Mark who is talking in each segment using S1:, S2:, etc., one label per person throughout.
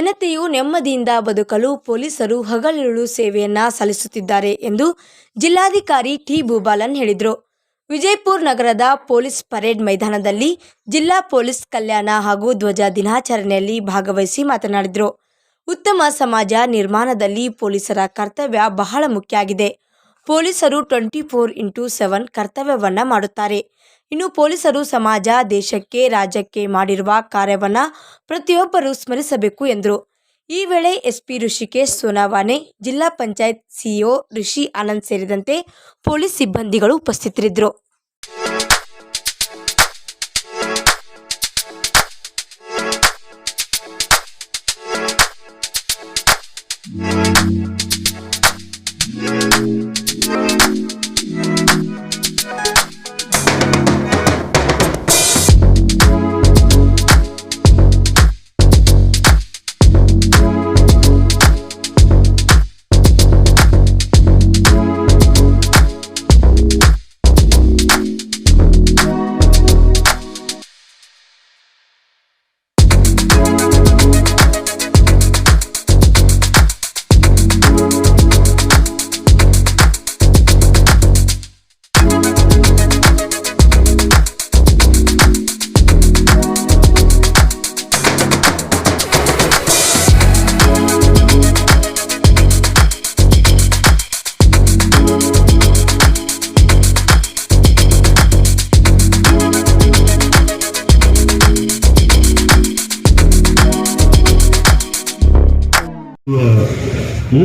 S1: ಜನತೆಯು ನೆಮ್ಮದಿಯಿಂದ ಬದುಕಲು ಪೊಲೀಸರು ಹಗಲಿರುಳು ಸೇವೆಯನ್ನ ಸಲ್ಲಿಸುತ್ತಿದ್ದಾರೆ ಎಂದು ಜಿಲ್ಲಾಧಿಕಾರಿ ಟಿ ಭೂಬಾಲನ್ ಹೇಳಿದರು. ವಿಜಯಪುರ ನಗರದ ಪೊಲೀಸ್ ಪರೇಡ್ ಮೈದಾನದಲ್ಲಿ ಜಿಲ್ಲಾ ಪೊಲೀಸ್ ಕಲ್ಯಾಣ ಹಾಗೂ ಧ್ವಜ ದಿನಾಚರಣೆಯಲ್ಲಿ ಭಾಗವಹಿಸಿ ಮಾತನಾಡಿದರು. ಉತ್ತಮ ಸಮಾಜ ನಿರ್ಮಾಣದಲ್ಲಿ ಪೊಲೀಸರ ಕರ್ತವ್ಯ ಬಹಳ ಮುಖ್ಯ ಆಗಿದೆ. ಪೊಲೀಸರು ಟ್ವೆಂಟಿ ಫೋರ್ ಇಂಟು ಸೆವೆನ್ ಕರ್ತವ್ಯವನ್ನು ಮಾಡುತ್ತಾರೆ. ಇನ್ನು ಪೊಲೀಸರು ಸಮಾಜ, ದೇಶಕ್ಕೆ, ರಾಜ್ಯಕ್ಕೆ ಮಾಡಿರುವ ಕಾರ್ಯವನ್ನ ಪ್ರತಿಯೊಬ್ಬರು ಸ್ಮರಿಸಬೇಕು ಎಂದರು. ಈ ವೇಳೆ ಎಸ್ಪಿ ಋಷಿಕೇಶ್ ಸೋನಾವಾನೆ, ಜಿಲ್ಲಾ ಪಂಚಾಯತ್ ಸಿಇಒ ಋಷಿ ಆನಂದ್ ಸೇರಿದಂತೆ ಪೊಲೀಸ್ ಸಿಬ್ಬಂದಿಗಳು ಉಪಸ್ಥಿತರಿದ್ದರು.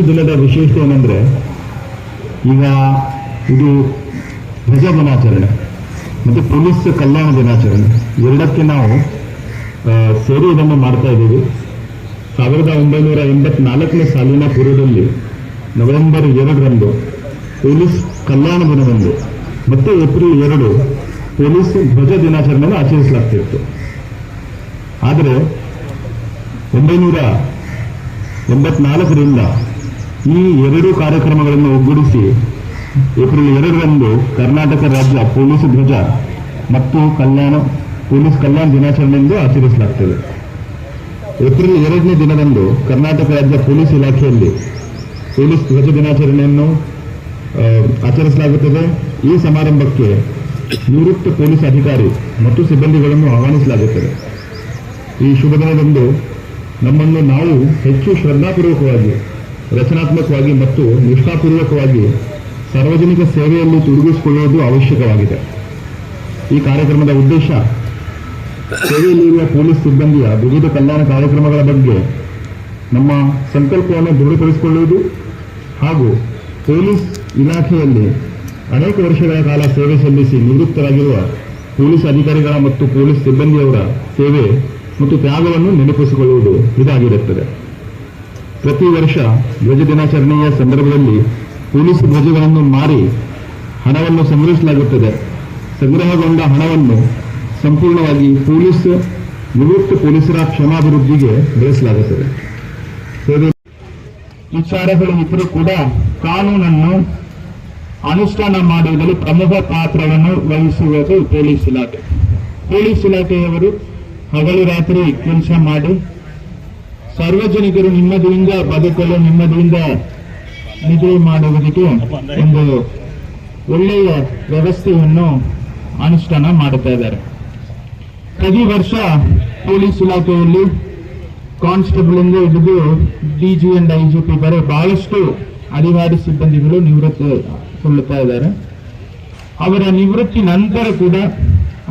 S2: ದಿನದ ವಿಶೇಷತೆ ಏನಂದ್ರೆ, ಈಗ ಇದು ಧ್ವಜ ದಿನಾಚರಣೆ ಮತ್ತು ಪೊಲೀಸ್ ಕಲ್ಯಾಣ ದಿನಾಚರಣೆ. ಎರಡಕ್ಕೆ ನಾವು ಸೇರಿ ಇದನ್ನು ಮಾಡ್ತಾ ಇದ್ದೀವಿ. ಸಾವಿರದ ಒಂಬೈನೂರ ಎಂಬತ್ನಾಲ್ಕನೇ ಸಾಲಿನ ಪೂರ್ವದಲ್ಲಿ ನವೆಂಬರ್ ಎರಡರಂದು ಪೊಲೀಸ್ ಕಲ್ಯಾಣ ದಿನದಂದು ಮತ್ತು ಏಪ್ರಿಲ್ ಎರಡು ಪೊಲೀಸ್ ಧ್ವಜ ದಿನಾಚರಣೆಯನ್ನು ಆಚರಿಸಲಾಗ್ತಿತ್ತು ಆದರೆ ಒಂಬೈನೂರ ಎಂಬತ್ನಾಲ್ಕರಿಂದ ಈ ಎರಡು ಕಾರ್ಯಕ್ರಮಗಳನ್ನು ಒಗ್ಗೂಡಿಸಿ ಏಪ್ರಿಲ್ ಎರಡರಂದು ಕರ್ನಾಟಕ ರಾಜ್ಯ ಪೊಲೀಸ್ ಧ್ವಜ ಮತ್ತು ಕಲ್ಯಾಣ, ಪೊಲೀಸ್ ಕಲ್ಯಾಣ ದಿನಾಚರಣೆ ಎಂದು ಆಚರಿಸಲಾಗ್ತದೆ. ಏಪ್ರಿಲ್ ಎರಡನೇ ದಿನದಂದು ಕರ್ನಾಟಕ ರಾಜ್ಯ ಪೊಲೀಸ್ ಇಲಾಖೆಯಲ್ಲಿ ಪೊಲೀಸ್ ಧ್ವಜ ದಿನಾಚರಣೆಯನ್ನು ಆಚರಿಸಲಾಗುತ್ತದೆ. ಈ ಸಮಾರಂಭಕ್ಕೆ ನಿವೃತ್ತ ಪೊಲೀಸ್ ಅಧಿಕಾರಿ ಮತ್ತು ಸಿಬ್ಬಂದಿಗಳನ್ನು ಆಹ್ವಾನಿಸಲಾಗುತ್ತದೆ. ಈ ಶುಭ ದಿನದಂದು ನಮ್ಮನ್ನು ನಾವು ಹೆಚ್ಚು ಶ್ರದ್ಧಾಪೂರ್ವಕವಾಗಿ ರಚನಾತ್ಮಕವಾಗಿ ಮತ್ತು ನಿಷ್ಠಾಪೂರ್ವಕವಾಗಿ ಸಾರ್ವಜನಿಕ ಸೇವೆಯಲ್ಲಿ ತೊಡಗಿಸಿಕೊಳ್ಳುವುದು ಅವಶ್ಯಕವಾಗಿದೆ. ಈ ಕಾರ್ಯಕ್ರಮದ ಉದ್ದೇಶ ಸೇವೆಯಲ್ಲಿರುವ ಪೊಲೀಸ್ ಸಿಬ್ಬಂದಿಯ ವಿವಿಧ ಕಲ್ಯಾಣ ಕಾರ್ಯಕ್ರಮಗಳ ಬಗ್ಗೆ ನಮ್ಮ ಸಂಕಲ್ಪವನ್ನು ದೃಢಪಡಿಸಿಕೊಳ್ಳುವುದು ಹಾಗೂ ಪೊಲೀಸ್ ಇಲಾಖೆಯಲ್ಲಿ ಅನೇಕ ವರ್ಷಗಳ ಕಾಲ ಸೇವೆ ಸಲ್ಲಿಸಿ ನಿವೃತ್ತರಾಗಿರುವ ಪೊಲೀಸ್ ಅಧಿಕಾರಿಗಳ ಮತ್ತು ಪೊಲೀಸ್ ಸಿಬ್ಬಂದಿಯವರ ಸೇವೆ ಮತ್ತು ತ್ಯಾಗವನ್ನು ನೆನಪಿಸಿಕೊಳ್ಳುವುದು ಇದಾಗಿರುತ್ತದೆ. ಪ್ರತಿ ವರ್ಷ ಧ್ವಜ ದಿನಾಚರಣೆಯ ಸಂದರ್ಭದಲ್ಲಿ ಪೊಲೀಸ್ ಧ್ವಜಗಳನ್ನು ಮಾರಿ ಹಣವನ್ನು ಸಂಗ್ರಹಿಸಲಾಗುತ್ತದೆ. ಸಂಗ್ರಹಗೊಂಡ ಹಣವನ್ನು ಸಂಪೂರ್ಣವಾಗಿ ಪೊಲೀಸ್ ನಿವೃತ್ತ ಪೊಲೀಸರ ಕ್ಷಮಾಭಿವೃದ್ಧಿಗೆ ಬಳಸಲಾಗುತ್ತದೆ ವಿಚಾರಗಳು ಇದ್ರೂ ಕೂಡ ಕಾನೂನನ್ನು ಅನುಷ್ಠಾನ ಮಾಡುವುದರಲ್ಲಿ ಪ್ರಮುಖ ಪಾತ್ರವನ್ನು ವಹಿಸುವುದು ಪೊಲೀಸ್ ಇಲಾಖೆ. ಪೊಲೀಸ್ ಇಲಾಖೆಯವರು ಹಗಲು ರಾತ್ರಿ ಕೆಲಸ ಮಾಡಿ ಸಾರ್ವಜನಿಕರು ನಿಮ್ಮದಿಯಿಂದ ಬದುಕಲು ನಿಮ್ಮದಿಯಿಂದ ನಿದ್ರೆ ಮಾಡುವುದಕ್ಕೆ ಒಂದು ಒಳ್ಳೆಯ ವ್ಯವಸ್ಥೆಯನ್ನು ಅನುಷ್ಠಾನ ಮಾಡುತ್ತಾ ಇದ್ದಾರೆ. ಪ್ರತಿ ವರ್ಷ ಪೊಲೀಸ್ ಇಲಾಖೆಯಲ್ಲಿ ಕಾನ್ಸ್ಟೇಬಲ್ ಇಂದ ಹಿಡಿದು ಡಿಜಿ ಅಂಡ್ ಐಜಿಪಿ ಬರೆ ಬಹಳಷ್ಟು ಅಧಿಕಾರಿ ಸಿಬ್ಬಂದಿಗಳು ನಿವೃತ್ತಿ ಕೊಳ್ಳುತ್ತಾ ಇದ್ದಾರೆ. ಅವರ ನಿವೃತ್ತಿ ನಂತರ ಕೂಡ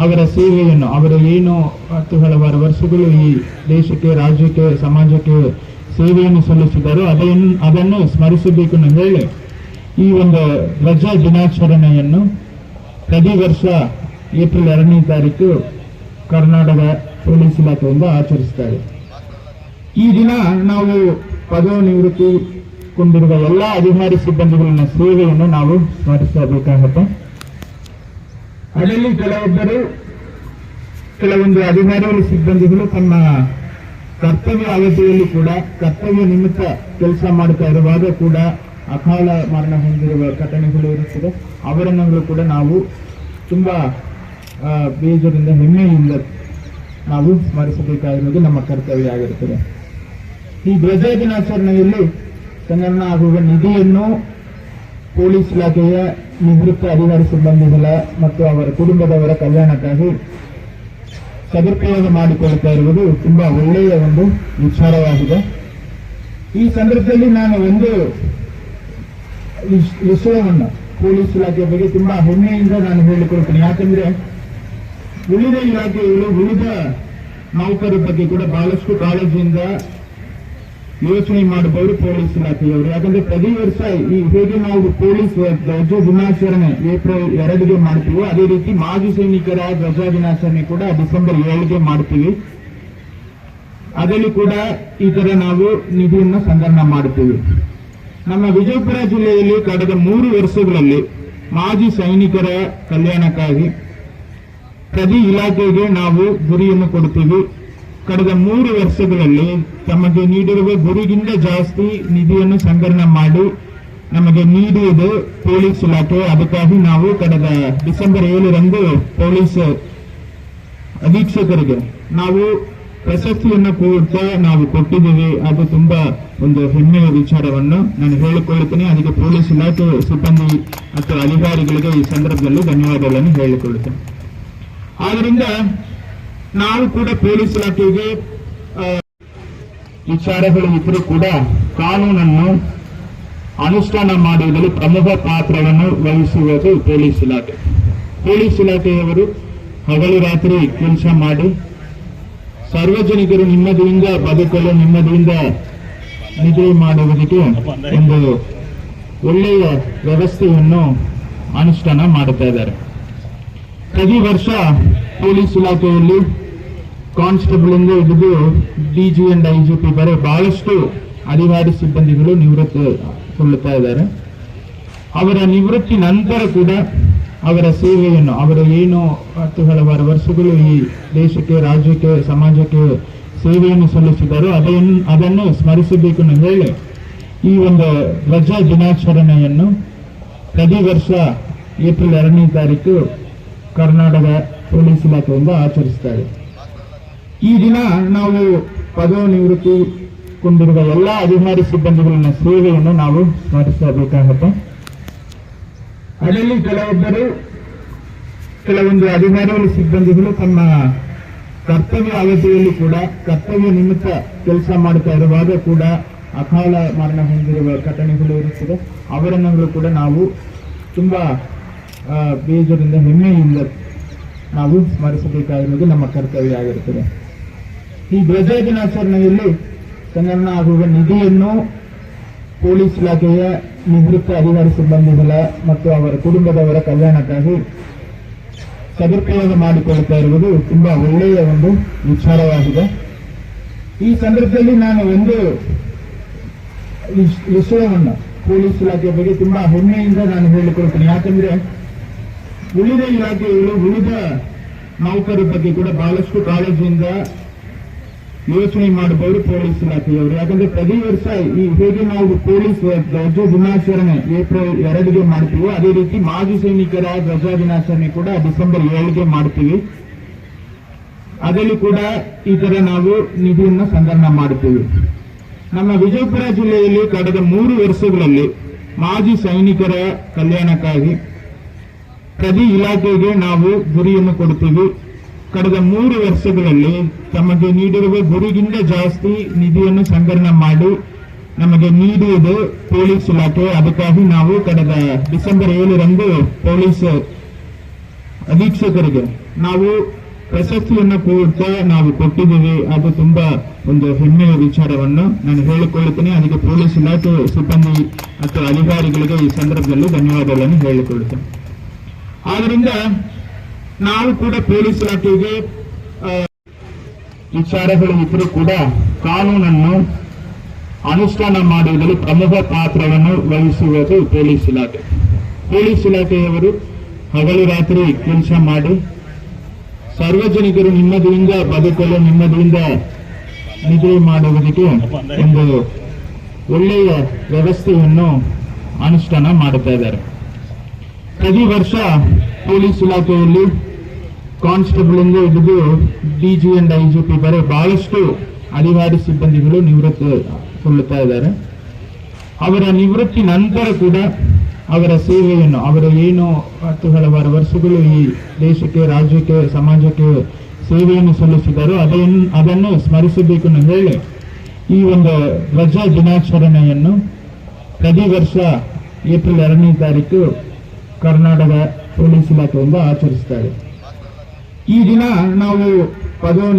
S2: ಅವರ ಸೇವೆಯನ್ನು, ಅವರು ಏನು ಹತ್ತು ಹಲವಾರು ವರ್ಷಗಳು ಈ ದೇಶಕ್ಕೆ, ರಾಜ್ಯಕ್ಕೆ, ಸಮಾಜಕ್ಕೆ ಸೇವೆಯನ್ನು ಸಲ್ಲಿಸಿದರು. ಅದನ್ನು ಅದನ್ನು ಸ್ಮರಿಸಬೇಕು ಎಂದು ಹೇಳಿ. ಈ ಒಂದು ರಜಾ ದಿನಾಚರಣೆಯನ್ನು ಪ್ರತಿ ವರ್ಷ ಏಪ್ರಿಲ್ ಎರಡನೇ ತಾರೀಕು ಕರ್ನಾಟಕ ಪೊಲೀಸ್ ಇಲಾಖೆಯಿಂದ ಆಚರಿಸ್ತಾರೆ. ಈ ದಿನ ನಾವು ಪದವಿ ನಿವೃತ್ತಿಗೊಂಡಿರುವ ಎಲ್ಲ ಅಧಿಕಾರಿ ಸಿಬ್ಬಂದಿಗಳನ್ನ ಸೇವೆಯನ್ನು ನಾವು ಸ್ಮರಿಸಬೇಕಾಗುತ್ತೆ. ಅದರಲ್ಲಿ ಕೆಲವೊಬ್ಬರು, ಕೆಲವೊಂದು ಅಧಿಕಾರಿಗಳು ಸಿಬ್ಬಂದಿಗಳು ತಮ್ಮ ಕರ್ತವ್ಯ ಅವಧಿಯಲ್ಲಿ ಕೂಡ, ಕರ್ತವ್ಯ ನಿಮಿತ್ತ ಕೆಲಸ ಮಾಡ್ತಾ ಇರುವಾಗ ಕೂಡ ಅಕಾಲ ಮರಣ ಹೊಂದಿರುವ ಘಟನೆಗಳು ಇರುತ್ತದೆ. ಅವರನ್ನು ಕೂಡ ನಾವು ತುಂಬಾ ಬೇಜರಿಂದ ಹೆಮ್ಮೆಯಿಂದ ನಾವು ಸ್ಮರಿಸಬೇಕಾಗಿರುವುದು ನಮ್ಮ ಕರ್ತವ್ಯ ಆಗಿರುತ್ತದೆ.
S3: ಈ ಧ್ವಜ ದಿನಾಚರಣೆಯಲ್ಲಿ ಸಂಗ್ರಹಣ ಆಗುವ ನಿಧಿಯನ್ನು ಪೊಲೀಸ್ ಇಲಾಖೆಯ ನಿವೃತ್ತ ಅಧಿಕಾರಿ ಸಿಬ್ಬಂದಿಗಳ ಮತ್ತು ಅವರ ಕುಟುಂಬದವರ ಕಲ್ಯಾಣಕ್ಕಾಗಿ ಸದುಪಯೋಗ ಮಾಡಿಕೊಳ್ಳುತ್ತಾ ಇರುವುದು ತುಂಬಾ ಒಳ್ಳೆಯ ಒಂದು ವಿಚಾರವಾಗಿದೆ. ಈ ಸಂದರ್ಭದಲ್ಲಿ ನಾನು ಒಂದು ವಿಷ್- ವಿಷಯವನ್ನು ಪೊಲೀಸ್ ಇಲಾಖೆಯ ಬಗ್ಗೆ ತುಂಬಾ ಹೆಮ್ಮೆಯಿಂದ ನಾನು ಹೇಳಿಕೊಳ್ತೇನೆ. ಯಾಕಂದ್ರೆ ಉಳಿದ ಇಲಾಖೆಗಳು, ಉಳಿದ ನೌಕರರ ಬಗ್ಗೆ ಕೂಡ ಬಹಳಷ್ಟು ಕಾಳಜಿಯಿಂದ ಯೋಚನೆ ಮಾಡಬಹುದು ಪೊಲೀಸ್ ಇಲಾಖೆಯವರು ಯಾಕಂದ್ರೆ ಪ್ರತಿ ವರ್ಷ ಈ ಹೇಗೆ ನಾವು ಪೊಲೀಸ್ ಧ್ವಜ ದಿನಾಚರಣೆ ಏಪ್ರಿಲ್ ಎರಡಿಗೆ ಮಾಡ್ತೀವೋ, ಅದೇ ರೀತಿ ಮಾಜಿ ಸೈನಿಕರ ಧ್ವಜ ದಿನಾಚರಣೆ ಕೂಡ ಡಿಸೆಂಬರ್ ಏಳಿಗೆ ಮಾಡ್ತೀವಿ. ಅದರಲ್ಲಿ ಕೂಡ ಈ ತರ ನಾವು ನಿಧಿಯನ್ನು ಸಂಗ್ರಹಣ ಮಾಡುತ್ತೇವೆ ನಮ್ಮ ವಿಜಯಪುರ ಜಿಲ್ಲೆಯಲ್ಲಿ ಕಳೆದ ಮೂರು ವರ್ಷಗಳಲ್ಲಿ ಮಾಜಿ ಸೈನಿಕರ ಕಲ್ಯಾಣಕ್ಕಾಗಿ ಪ್ರತಿ ಇಲಾಖೆಗೆ ನಾವು ಗುರಿಯನ್ನು ಕೊಡ್ತೀವಿ. ಕಳೆದ ಮೂರು ವರ್ಷಗಳಲ್ಲಿ ತಮಗೆ ನೀಡಿರುವ ಗುರಿಗಿಂತ ಜಾಸ್ತಿ ನಿಧಿಯನ್ನು ಸಂಗ್ರಹಣೆ ಮಾಡಿ ನಮಗೆ ನೀಡುವುದು ಪೊಲೀಸ್ ಇಲಾಖೆ. ಅದಕ್ಕಾಗಿ ನಾವು ಕಳೆದ ಡಿಸೆಂಬರ್ ಏಳರಂದು ಪೊಲೀಸ್ ಅಧೀಕ್ಷಕರಿಗೆ ನಾವು ಪ್ರಶಸ್ತಿಯನ್ನು ಕೂಡ ನಾವು ಕೊಟ್ಟಿದ್ದೀವಿ. ಅದು ತುಂಬಾ ಒಂದು ಹೆಮ್ಮೆಯ ವಿಚಾರವನ್ನು ನಾನು ಹೇಳಿಕೊಳ್ಳುತ್ತೇನೆ ಅದಕ್ಕೆ ಪೊಲೀಸ್ ಇಲಾಖೆ ಸಿಬ್ಬಂದಿ ಮತ್ತು ಅಧಿಕಾರಿಗಳಿಗೆ ಈ ಸಂದರ್ಭದಲ್ಲಿ ಧನ್ಯವಾದಗಳನ್ನು ಹೇಳಿಕೊಳ್ಳುತ್ತೇನೆ ಆದ್ರಿಂದ ನಾವು ಕೂಡ ಪೊಲೀಸ್ ಇಲಾಖೆಗೆ ವಿಚಾರಗಳು ಇದ್ರೂ ಕೂಡ ಕಾನೂನನ್ನು ಅನುಷ್ಠಾನ ಮಾಡುವುದರಲ್ಲಿ ಪ್ರಮುಖ ಪಾತ್ರವನ್ನು ವಹಿಸುವುದು ಪೊಲೀಸ್ ಇಲಾಖೆ. ಪೊಲೀಸ್ ಇಲಾಖೆಯವರು ಹಗಲು ರಾತ್ರಿ ಕೆಲಸ ಮಾಡಿ, ಸಾರ್ವಜನಿಕರು ನಿಮ್ಮದಿಯಿಂದ ಬದುಕಲು ನಿಮ್ಮದಿಯಿಂದ ನಿದ್ರೆ ಮಾಡುವುದಕ್ಕೆ ಒಂದು ಒಳ್ಳೆಯ ವ್ಯವಸ್ಥೆಯನ್ನು ಅನುಷ್ಠಾನ ಮಾಡುತ್ತಾ ಇದ್ದಾರೆ. ಪ್ರತಿ ವರ್ಷ ಪೊಲೀಸ್ ಇಲಾಖೆಯಲ್ಲಿ ಕಾನ್ಸ್ಟೇಬಲ್ ಇಂದ ಹಿಡಿದು ಡಿಜಿ ಅಂಡ್ ಪಿ ಬರೆ ಬಹಳಷ್ಟು ಅಧಿಕಾರಿ ಸಿಬ್ಬಂದಿಗಳು ನಿವೃತ್ತಿಗೊಳ್ಳುತ್ತಾ ಇದ್ದಾರೆ. ಅವರ ನಿವೃತ್ತಿ ನಂತರ ಕೂಡ ಅವರ ಸೇವೆಯನ್ನು, ಅವರ ಏನು ಹತ್ತು ಹಲವಾರು ವರ್ಷಗಳು ಈ ದೇಶಕ್ಕೆ, ರಾಜ್ಯಕ್ಕೆ, ಸಮಾಜಕ್ಕೆ ಸೇವೆಯನ್ನು ಸಲ್ಲಿಸಿದರು ಅದನ್ನು ಅದನ್ನು ಸ್ಮರಿಸಬೇಕು ಹೇಳಿ ಈ ಒಂದು ಧ್ವಜ ದಿನಾಚರಣೆಯನ್ನು ಪ್ರತಿ ವರ್ಷ ಏಪ್ರಿಲ್ ಎರಡನೇ ತಾರೀಕು ಕರ್ನಾಟಕ ಪೊಲೀಸ್ ಇಲಾಖೆಯಿಂದ ಆಚರಿಸ್ತಾರೆ. ಈ ದಿನ ನಾವು ಪದೋನಿವೃತ್ತಿ ಕೊಂಡಿರುವ ಎಲ್ಲ ಅಧಿಕಾರಿ ಸಿಬ್ಬಂದಿಗಳನ್ನ ಸೇವೆಯನ್ನು ನಾವು ಸ್ಮರಿಸಬೇಕಾಗುತ್ತೆ. ಅದರಲ್ಲಿ ಕೆಲವೊಬ್ಬರು, ಕೆಲವೊಂದು ಅಧಿಕಾರಿಗಳು ಸಿಬ್ಬಂದಿಗಳು ತಮ್ಮ ಕರ್ತವ್ಯ ಅವಧಿಯಲ್ಲಿ ಕೂಡ, ಕರ್ತವ್ಯ ನಿಮಿತ್ತ ಕೆಲಸ ಮಾಡುತ್ತಾ ಇರುವಾಗ ಕೂಡ ಅಕಾಲ ಮರಣ ಹೊಂದಿರುವ ಘಟನೆಗಳು ಇರುತ್ತದೆ. ಅವರನ್ನು ಕೂಡ ನಾವು ತುಂಬಾ ಬೇಜರಿಂದ ಬೇಜಾರಿಂದ ಹೆಮ್ಮೆಯಿಂದ ನಾವು ಸ್ಮರಿಸಬೇಕಾಗಿರುವುದು ನಮ್ಮ ಕರ್ತವ್ಯ ಆಗಿರುತ್ತದೆ. ಈ ಧ್ವಜ ದಿನಾಚರಣೆಯಲ್ಲಿ ಸಂಗ್ರಹಣ ಆಗುವ ನಿಧಿಯನ್ನು ಪೊಲೀಸ್ ಇಲಾಖೆಯ ನಿವೃತ್ತ ಅಧಿಕಾರಿ ಸಿಬ್ಬಂದಿಗಳ ಮತ್ತು ಅವರ ಕುಟುಂಬದವರ ಕಲ್ಯಾಣಕ್ಕಾಗಿ ಸದುಪಯೋಗ ಮಾಡಿಕೊಳ್ಳುತ್ತಾ ಇರುವುದು ತುಂಬಾ ಒಳ್ಳೆಯ ಒಂದು ವಿಚಾರವಾಗಿದೆ. ಈ ಸಂದರ್ಭದಲ್ಲಿ ನಾನು ಒಂದು ವಿಷ್- ವಿಷಯವನ್ನು ಪೊಲೀಸ್ ಇಲಾಖೆಯ ಬಗ್ಗೆ ತುಂಬಾ ಹೆಮ್ಮೆಯಿಂದ ನಾನು ಹೇಳಿಕೊಳ್ತೇನೆ. ಯಾಕಂದ್ರೆ ಉಳಿದ ಇಲಾಖೆಗಳು ಉಳಿದ ನೌಕರ ಬಗ್ಗೆ ಕೂಡ ಬಹಳಷ್ಟು ಕಾಳಜಿಯಿಂದ ಯೋಚನೆ ಮಾಡಬಹುದು ಪೊಲೀಸ್ ಇಲಾಖೆಯವರು. ಯಾಕಂದ್ರೆ ಪ್ರತಿ ವರ್ಷ ಈ ಹೇಗೆ ನಾವು ಪೊಲೀಸ್ ಧ್ವಜ ದಿನಾಚರಣೆ ಏಪ್ರಿಲ್ ಎರಡಿಗೆ ಮಾಡ್ತೀವಿ, ಅದೇ ರೀತಿ ಮಾಜಿ ಸೈನಿಕರ ಧ್ವಜ ದಿನಾಚರಣೆ ಕೂಡ ಡಿಸೆಂಬರ್ ಏಳಿಗೆ ಮಾಡ್ತೀವಿ. ಅದರಲ್ಲಿ ಕೂಡ ಈ ತರ ನಾವು ನಿಧಿಯನ್ನು ಸಂಗ್ರಹ ಮಾಡುತ್ತೀವಿ ನಮ್ಮ ವಿಜಯಪುರ ಜಿಲ್ಲೆಯಲ್ಲಿ ಕಳೆದ ಮೂರು ವರ್ಷಗಳಲ್ಲಿ ಮಾಜಿ ಸೈನಿಕರ ಕಲ್ಯಾಣಕ್ಕಾಗಿ ಪ್ರತಿ ಇಲಾಖೆಗೆ ನಾವು ಗುರಿಯನ್ನು ಕೊಡ್ತೀವಿ. ಕಳೆದ ಮೂರು ವರ್ಷಗಳಲ್ಲಿ ತಮಗೆ ನೀಡಿರುವ ಗುರಿಗಿಂತ ಜಾಸ್ತಿ ನಿಧಿಯನ್ನು ಸಂಗ್ರಹಣೆ ಮಾಡಿ ನಮಗೆ ನೀಡುವುದು ಪೊಲೀಸ್ ಇಲಾಖೆ. ಅದಕ್ಕಾಗಿ ನಾವು ಕಳೆದ ಡಿಸೆಂಬರ್ ಏಳರಂದು ಪೊಲೀಸ್ ಅಧೀಕ್ಷಕರಿಗೆ ನಾವು ಪ್ರಶಸ್ತಿಯನ್ನು ಕೂಡ ನಾವು ಕೊಟ್ಟಿದ್ದೀವಿ. ಅದು ತುಂಬಾ ಒಂದು ಹೆಮ್ಮೆಯ ವಿಚಾರವನ್ನು ನಾನು ಹೇಳಿಕೊಳ್ಳುತ್ತೇನೆ. ಅದಕ್ಕೆ ಪೊಲೀಸ್ ಇಲಾಖೆ ಸಿಬ್ಬಂದಿ ಮತ್ತು ಅಧಿಕಾರಿಗಳಿಗೆ ಈ ಸಂದರ್ಭದಲ್ಲಿ ಧನ್ಯವಾದಗಳನ್ನು ಹೇಳಿಕೊಳ್ಳುತ್ತೇನೆ. ಆದ್ರಿಂದ ನಾವು ಕೂಡ ಪೊಲೀಸ್ ಇಲಾಖೆಗೆ ವಿಚಾರಗಳು ಇದ್ರೂ ಕೂಡ ಕಾನೂನನ್ನು ಅನುಷ್ಠಾನ ಮಾಡುವುದರಲ್ಲಿ ಪ್ರಮುಖ ಪಾತ್ರವನ್ನು ವಹಿಸುವುದು ಪೊಲೀಸ್ ಇಲಾಖೆ. ಪೊಲೀಸ್ ಇಲಾಖೆಯವರು ಹಗಲು ರಾತ್ರಿ ಕೆಲಸ ಮಾಡಿ, ಸಾರ್ವಜನಿಕರು ನೆಮ್ಮದಿಯಿಂದ ಬದುಕಲು ನೆಮ್ಮದಿಯಿಂದ ನಿದ್ರೆ ಮಾಡುವುದಕ್ಕೆ ಒಂದು ಒಳ್ಳೆಯ ವ್ಯವಸ್ಥೆಯನ್ನು ಅನುಷ್ಠಾನ ಮಾಡುತ್ತಾ ಇದ್ದಾರೆ. ಪ್ರತಿ ವರ್ಷ ಪೊಲೀಸ್ ಇಲಾಖೆಯಲ್ಲಿ ಕಾನ್ಸ್ಟೇಬಲ್ ಎಂದು ಹಿಡಿದು ಡಿಜಿ ಅಂಡ್ ಪಿ ಬರೆ ಬಹಳಷ್ಟು ಅಧಿಕಾರಿ ಸಿಬ್ಬಂದಿಗಳು ನಿವೃತ್ತಿಗೊಳ್ಳುತ್ತಾ ಇದ್ದಾರೆ. ಅವರ ನಿವೃತ್ತಿ ನಂತರ ಕೂಡ ಅವರ ಸೇವೆಯನ್ನು, ಅವರ ಏನು ಹತ್ತು ಹಲವಾರು ವರ್ಷಗಳು ಈ ದೇಶಕ್ಕೆ, ರಾಜ್ಯಕ್ಕೆ, ಸಮಾಜಕ್ಕೆ ಸೇವೆಯನ್ನು ಸಲ್ಲಿಸಿದರು ಅದನ್ನು ಅದನ್ನು ಸ್ಮರಿಸಬೇಕು ಎಂದು ಹೇಳಿ ಈ ಒಂದು ಧ್ವಜ ದಿನಾಚರಣೆಯನ್ನು ಪ್ರತಿ ವರ್ಷ ಏಪ್ರಿಲ್ ಎರಡನೇ ತಾರೀಕು ಕರ್ನಾಟಕ ಪೊಲೀಸ್ ಇಲಾಖೆಯಿಂದ ಆಚರಿಸ್ತಾರೆ. ಈ ದಿನ ನಾವು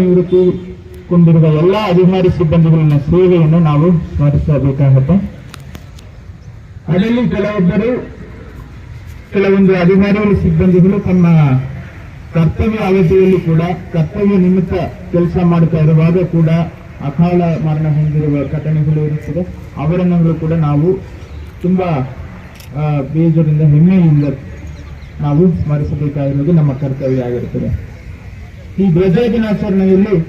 S3: ನಿವೃತ್ತಿ ಕುಂದಿರುವ ಎಲ್ಲ ಅಧಿಕಾರಿ ಸಿಬ್ಬಂದಿಗಳನ್ನ ಸೇವೆಯನ್ನು ನಾವು ಸ್ಮರಿಸಬೇಕಾಗುತ್ತೆ. ಅದರಲ್ಲಿ ಕೆಲವೊಬ್ಬರು, ಕೆಲವೊಂದು ಅಧಿಕಾರಿಗಳು, ಸಿಬ್ಬಂದಿಗಳು ತಮ್ಮ ಕರ್ತವ್ಯ ಅವಧಿಯಲ್ಲಿ ಕೂಡ, ಕರ್ತವ್ಯ ನಿಮಿತ್ತ ಕೆಲಸ ಮಾಡ್ತಾ ಇರುವಾಗ ಕೂಡ ಅಕಾಲ ಮರಣ ಹೊಂದಿರುವ ಘಟನೆಗಳು ಇರುತ್ತದೆ. ಅವರನ್ನು ಕೂಡ ನಾವು ತುಂಬಾ ಬೇಜಾರಿಂದ ಹೆಮ್ಮೆಯಿಂದ ನಾವು ಸ್ಮರಿಸಬೇಕಾಗಿರುವುದು ನಮ್ಮ ಕರ್ತವ್ಯ ಆಗಿರುತ್ತದೆ. ಈ ಧ್ವಜ ದಿನಾಚರಣೆಯಲ್ಲಿ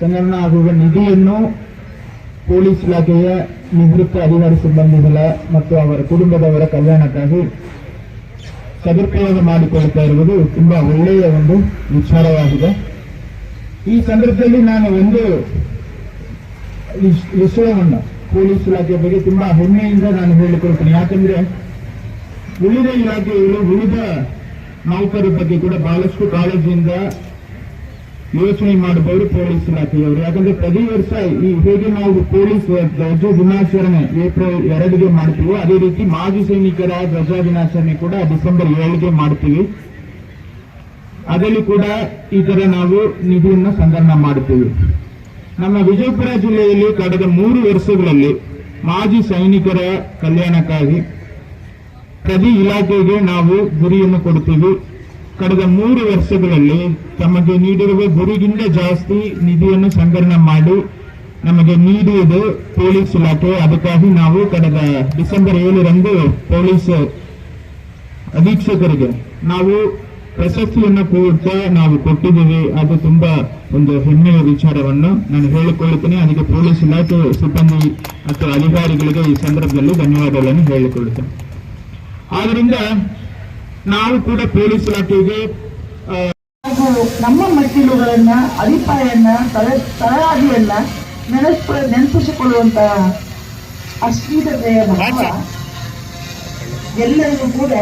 S3: ಕನ್ನಡ ಆಗುವ ನಿಧಿಯನ್ನು ಪೊಲೀಸ್ ಇಲಾಖೆಯ ನಿವೃತ್ತ ಅಧಿಕಾರಿ ಸಿಬ್ಬಂದಿಗಳ ಮತ್ತು ಅವರ ಕುಟುಂಬದವರ ಕಲ್ಯಾಣಕ್ಕಾಗಿ ಸದುಪಯೋಗ ಮಾಡಿಕೊಳ್ಳುತ್ತಾ ಇರುವುದು ತುಂಬಾ ಒಳ್ಳೆಯ ಒಂದು ವಿಚಾರವಾಗಿದೆ. ಈ ಸಂದರ್ಭದಲ್ಲಿ ನಾನು ಒಂದು ವಿಷ್- ವಿಷಯವನ್ನು ಪೊಲೀಸ್ ಇಲಾಖೆಯ ಬಗ್ಗೆ ತುಂಬಾ ಹೆಮ್ಮೆಯಿಂದ ನಾನು ಹೇಳಿಕೊಳ್ತೇನೆ. ಯಾಕಂದ್ರೆ ಉಳಿದ ಇಲಾಖೆಗಳು ಉಳಿದ ನೌಕರರ ಬಗ್ಗೆ ಕೂಡ ಬಹಳಷ್ಟು ಕಾಳಜಿಯಿಂದ ಯೋಚನೆ ಮಾಡಬಹುದು ಪೊಲೀಸ್ ಇಲಾಖೆಯವರು. ಯಾಕಂದ್ರೆ ಪ್ರತಿ ವರ್ಷ ಈ ಹೇಗೆ ನಾವು ಪೊಲೀಸ್ ಧ್ವಜ ದಿನಾಚರಣೆ ಏಪ್ರಿಲ್ ಎರಡಿಗೆ ಮಾಡ್ತೀವೋ ಅದೇ ರೀತಿ ಮಾಜಿ ಸೈನಿಕರ ಧ್ವಜ ದಿನಾಚರಣೆ ಕೂಡ ಡಿಸೆಂಬರ್ ಏಳಿಗೆ ಮಾಡ್ತೀವಿ. ಅದರಲ್ಲಿ ಕೂಡ ಈ ತರ ನಾವು ನಿಧಿಯನ್ನು ಸಂಗ್ರಹಣ ಮಾಡ್ತೀವಿ. ನಮ್ಮ ವಿಜಯಪುರ ಜಿಲ್ಲೆಯಲ್ಲಿ ಕಳೆದ ಮೂರು ವರ್ಷಗಳಲ್ಲಿ ಮಾಜಿ ಸೈನಿಕರ ಕಲ್ಯಾಣಕ್ಕಾಗಿ ಪ್ರತಿ ಇಲಾಖೆಗೆ ನಾವು ಗುರಿಯನ್ನು ಕೊಡ್ತೀವಿ. ಕಳೆದ ಮೂರು ವರ್ಷಗಳಲ್ಲಿ ತಮಗೆ ನೀಡಿರುವ ಗುರಿಗಿಂತ ಜಾಸ್ತಿ ನಿಧಿಯನ್ನು ಸಂಗ್ರಹಣೆ ಮಾಡಿ ನಮಗೆ ನೀಡುವುದು ಪೊಲೀಸ್ ಇಲಾಖೆ. ಅದಕ್ಕಾಗಿ ನಾವು ಕಳೆದ ಡಿಸೆಂಬರ್ ಏಳರಂದು ಪೊಲೀಸ್ ಅಧೀಕ್ಷಕರಿಗೆ ನಾವು ಪ್ರಶಸ್ತಿಯನ್ನು ಕೂಡ ನಾವು ಕೊಟ್ಟಿದ್ದೀವಿ. ಅದು ತುಂಬಾ ಒಂದು ಹೆಮ್ಮೆಯ ವಿಚಾರವನ್ನು ನಾನು ಹೇಳಿಕೊಳ್ಳುತ್ತೇನೆ. ಅದಕ್ಕೆ ಪೊಲೀಸ್ ಇಲಾಖೆ ಸಿಬ್ಬಂದಿ ಮತ್ತು ಅಧಿಕಾರಿಗಳಿಗೆ ಈ ಸಂದರ್ಭದಲ್ಲಿ ಧನ್ಯವಾದಗಳನ್ನು ಹೇಳಿಕೊಳ್ಳುತ್ತೇನೆ. ಆದ್ರಿಂದ ನಾವು ಕೂಡ ಪೊಲೀಸ್ ಇಲಾಖೆಗೆ
S4: ನಮ್ಮ ಮೆಟ್ಟಿಲುಗಳನ್ನ ಅಡಿಪಾಯನ್ನ ತಲೆ ತಳಹಾದಿಯನ್ನ ನೆನಪು ನೆನಪಿಸಿಕೊಳ್ಳುವಂತಹ ಅಶ್ಲೀಲತೆಯ ಭಾವ ಎಲ್ಲರಿಗೂ ಕೂಡ